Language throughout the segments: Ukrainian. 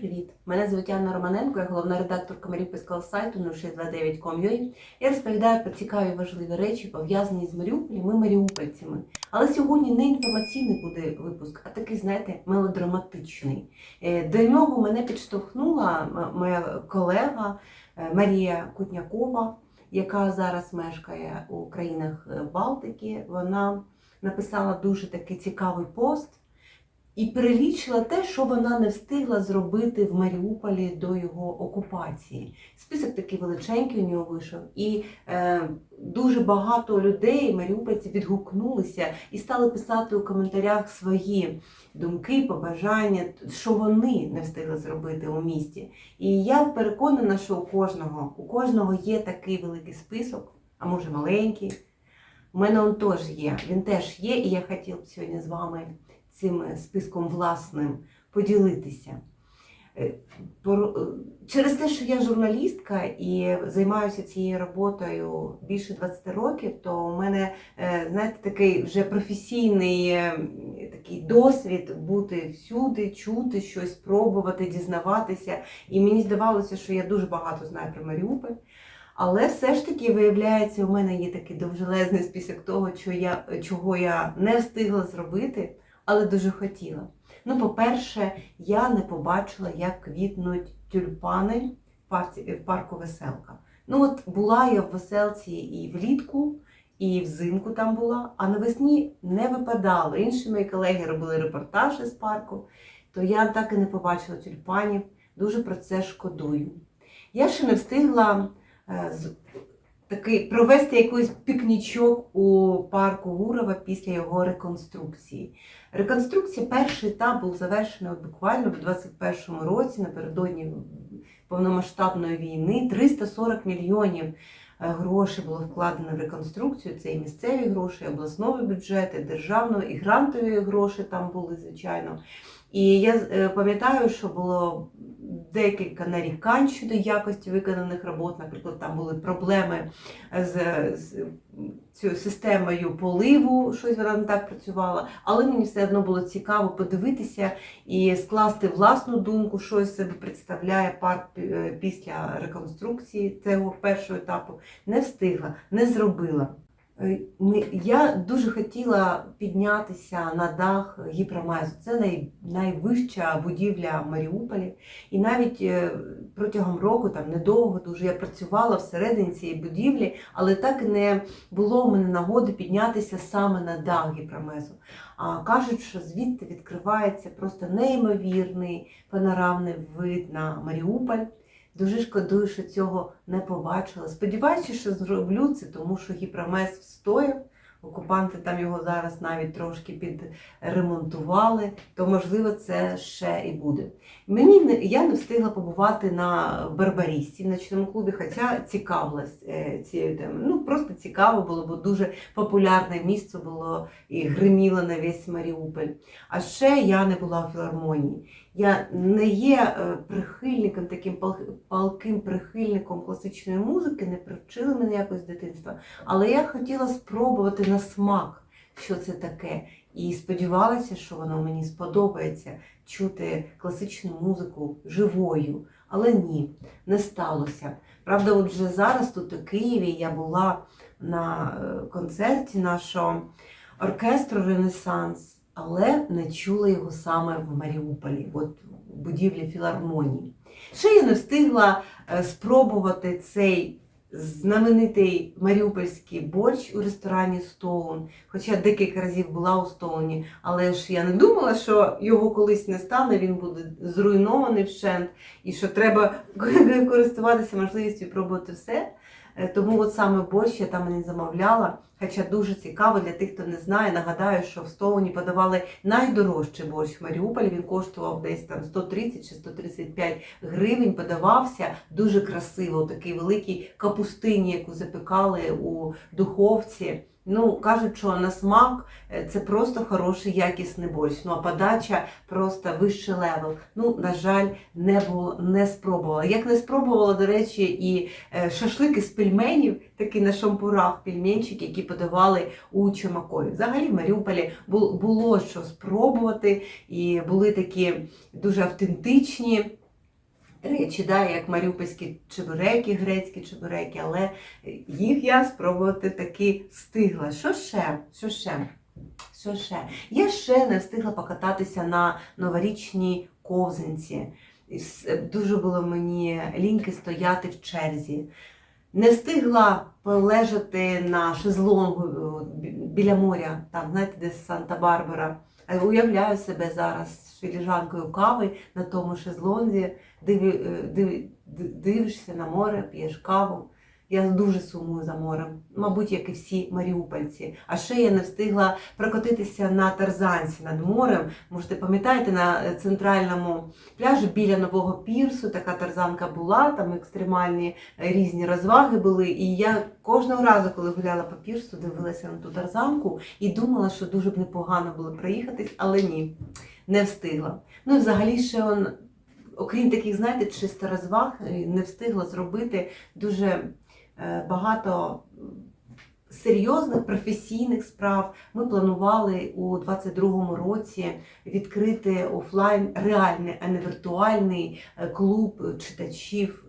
привіт! Мене звуть Анна Романенко, я головна редакторка Маріупольського сайту 0629.com.ua. Я розповідаю про цікаві важливі речі, пов'язані з Маріуполем і маріупольцями. Але сьогодні не інформаційний буде випуск, а такий, знаєте, мелодраматичний. Е, До нього мене підштовхнула моя колега е, Марія Кутнякова, яка зараз мешкає у країнах е, Балтики. Вона написала дуже такий цікавий пост і перелічила те, що вона не встигла зробити в Маріуполі до його окупації. Список такий величенький у нього вийшов, і е, дуже багато людей, маріупольців, відгукнулися і стали писати у коментарях свої думки, побажання, що вони не встигли зробити у місті. І я переконана, що у кожного, у кожного є такий великий список, а може маленький. У мене він теж є. Він теж є, і я хотіла б сьогодні з вами цим списком власним поділитися. Е, е, Через те, що я журналістка і займаюся цією роботою більше 20 років, то у мене е, знаєте, такий вже професійний е, такий досвід бути всюди, чути щось, пробувати, дізнаватися. І мені здавалося, що я дуже багато знаю про Маріуполь. Але все ж таки, виявляється, у мене є такий довжелезний список того, що я, чого я не встигла зробити, але дуже хотіла. Ну, по-перше, я не побачила, як квітнуть тюльпани в, парці, в парку Веселка. Ну, от була я в веселці і влітку, і взимку там була, а навесні не випадало. Інші мої колеги робили репортажі з парку, то я так і не побачила тюльпанів. Дуже про це шкодую. Я ще не встигла е, такий провести якийсь пікнічок у парку Гурова після його реконструкції. Реконструкція, перший етап був завершений буквально в 21-му році, напередодні повномасштабної війни. 340 мільйонів е, грошей було вкладено в реконструкцію. Це і місцеві гроші, і обласного бюджету, і державного, і грантові гроші там були, звичайно. І я е, пам'ятаю, що було декілька нарікань щодо якості виконаних робот. Наприклад, там були проблеми з, з цією системою поливу, щось вона не так працювала. Але мені все одно було цікаво подивитися і скласти власну думку, що з себе представляє парк е, після реконструкції цього першого етапу. Не встигла, не зробила. Е, Я дуже хотіла піднятися на дах гіпромайзу. Це най, найвища будівля в Маріуполі. І навіть е, протягом року, там недовго дуже я працювала всередині цієї будівлі, але так не було в мене нагоди піднятися саме на дах гіпромезу. А кажуть, що звідти відкривається просто неймовірний панорамний вид на Маріуполь. Дуже шкодую, що цього не побачила. Сподіваюся, що зроблю це, тому що гіпромез встояв. Окупанти там його зараз навіть трошки підремонтували, то можливо це ще і буде. Мені я не встигла побувати на Барбарісі в ночному клубі, хоча цікавилась е, цією темою. Ну просто цікаво було, бо дуже популярне місце було і гриміло на весь Маріуполь. А ще я не була в філармонії. Я не є е, прихильником, таким палким прихильником класичної музики, не привчили мене якось з дитинства. Але я хотіла спробувати на смак, що це таке. І сподівалася, що воно мені сподобається чути класичну музику живою. Але ні, не сталося. Правда, от вже зараз тут у Києві я була на е, концерті нашого оркестру Ренесанс, але не чула його саме в Маріуполі, от в будівлі філармонії. Ще я не встигла е, спробувати цей знаменитий маріупольський борщ у ресторані Стоун. Хоча декілька разів була у Стоуні, але ж я не думала, що його колись не стане, він буде зруйнований вщент, і що треба користуватися можливістю пробувати все. Е, Тому от саме борщ я там не замовляла. Хоча дуже цікаво для тих, хто не знає. Нагадаю, що в Стоуні подавали найдорожчий борщ в Маріуполі. Він коштував десь там 130 чи 135 гривень. Подавався дуже красиво, такий великий капустині, яку запекали у духовці. Ну, кажуть, що на смак е, це просто хороший якісний борщ. Ну а подача просто вищий левел. Ну, на жаль, не було, не спробувала. Як не спробувала, до речі, і е, шашлики з пельменів, такі на шампурах пельменчики, які подавали у Чумакові. Взагалі в Маріуполі бу- було що спробувати, і були такі дуже автентичні речі, да, як маріупольські чебуреки, грецькі чебуреки, але їх я спробувати таки встигла. Що ще? Що ще? Що ще? Я ще не встигла покататися на новорічній ковзанці. Дуже було мені ліньки стояти в черзі. Не встигла полежати на шезлонгу біля моря, там, знаєте, де Санта-Барбара. Е, Уявляю себе зараз з філіжанкою кави на тому шезлонзі, диви, е, диви- дивишся на море, п'єш каву. Я дуже сумую за морем, мабуть, як і всі маріупольці. А ще я не встигла прокотитися на тарзанці над морем. Можете пам'ятаєте, на центральному пляжі біля нового пірсу така тарзанка була, там екстремальні е, різні розваги були. І я кожного разу, коли гуляла по пірсу, дивилася на ту тарзанку і думала, що дуже б непогано було проїхатись, але ні, не встигла. Ну і взагалі ще он, окрім таких, знаєте, чисто розваг, е, не встигла зробити дуже е, багато серйозних професійних справ. Ми планували у 22-му році відкрити офлайн реальний, а не віртуальний е, клуб читачів,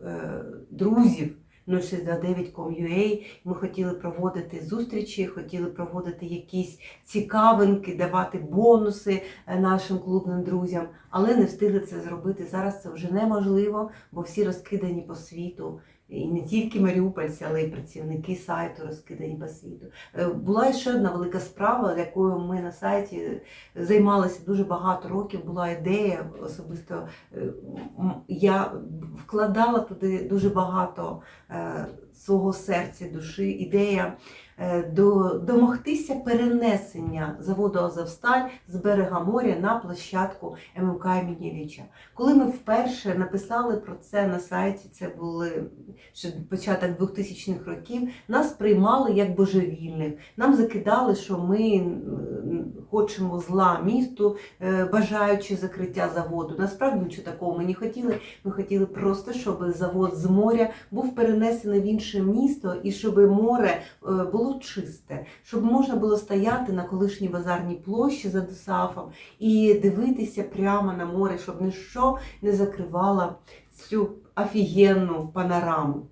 друзів. 0629.com.ua. Ми хотіли проводити зустрічі, хотіли проводити якісь цікавинки, давати бонуси е, нашим клубним друзям, але не встигли це зробити. Зараз це вже неможливо, бо всі розкидані по світу. І не тільки маріупольці, але й працівники сайту розкидані по світу. Е, Була ще одна велика справа, якою ми на сайті займалися дуже багато років. Була ідея особисто. е, Я вкладала туди дуже багато е, свого серця, душі. Ідея е, до, домогтися перенесення заводу Азовсталь з берега моря на площадку ММК Ілліча. Коли ми вперше написали про це на сайті, це були ще початок 2000-х років, нас приймали як божевільних. Нам закидали, що ми хочемо зла місту, е, бажаючи закриття заводу. Насправді нічого такого ми не хотіли. Ми хотіли просто, щоб завод з моря був перенесений в інше місто і щоб море е, було чисте, щоб можна було стояти на колишній базарній площі за Досафом і дивитися прямо на море, щоб ніщо не закривало цю офігенну панораму.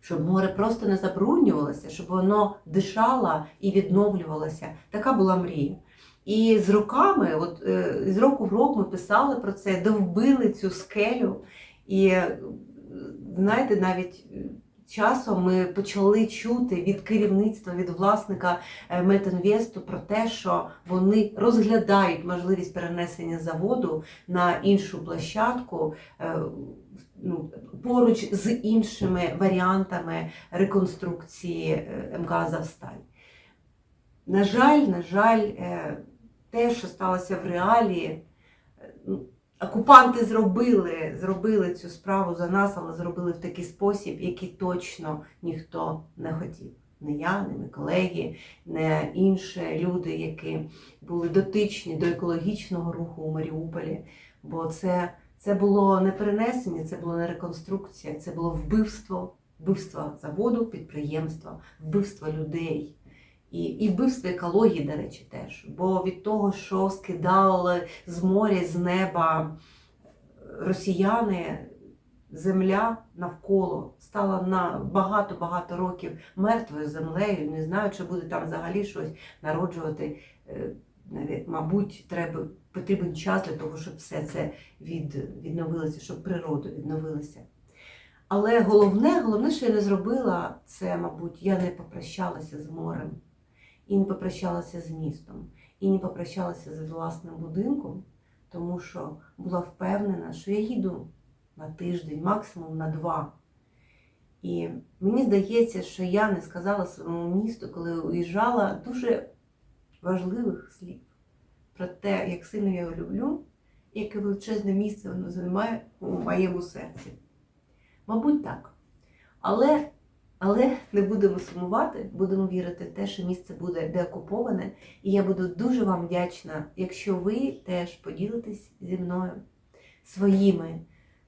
Щоб море просто не забруднювалося, щоб воно дишало і відновлювалося. Така була мрія. І з роками, от е, з року в рок ми писали про це, довбили цю скелю. І е, знаєте, навіть е, часом ми почали чути від керівництва, від власника Метинвесту про те, що вони розглядають можливість перенесення заводу на іншу площадку. Ну, поруч з іншими варіантами реконструкції МК Азовсталь. На жаль, на жаль, те, що сталося в реалії, ну, окупанти зробили, зробили цю справу за нас, але зробили в такий спосіб, який точно ніхто не хотів. Не я, не мої колеги, не інші люди, які були дотичні до екологічного руху у Маріуполі. Бо це, це було не перенесення, це було не реконструкція, це було вбивство, вбивство заводу, підприємства, вбивство людей. І, і вбивство екології, до речі, теж. Бо від того, що скидали з моря, з неба росіяни, земля навколо стала на багато-багато років мертвою землею. Не знаю, чи буде там взагалі щось народжувати. Е, Мабуть, треба, потрібен час для того, щоб все це від, відновилося, щоб природа відновилася. Але головне, головне, що я не зробила, це, мабуть, я не попрощалася з морем, і не попрощалася з містом, і не попрощалася з власним будинком, тому що була впевнена, що я їду на тиждень, максимум на два. І мені здається, що я не сказала своєму місту, коли уїжджала, дуже важливих слів про те, як сильно я його люблю, і яке величезне місце воно займає у моєму серці. Мабуть, так. Але, але не будемо сумувати, будемо вірити в те, що місце буде деокуповане. І я буду дуже вам вдячна, якщо ви теж поділитесь зі мною своїми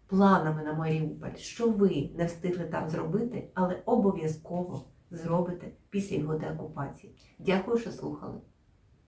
планами на Маріуполь, що ви не встигли там зробити, але обов'язково зробите після його деокупації. Дякую, що слухали.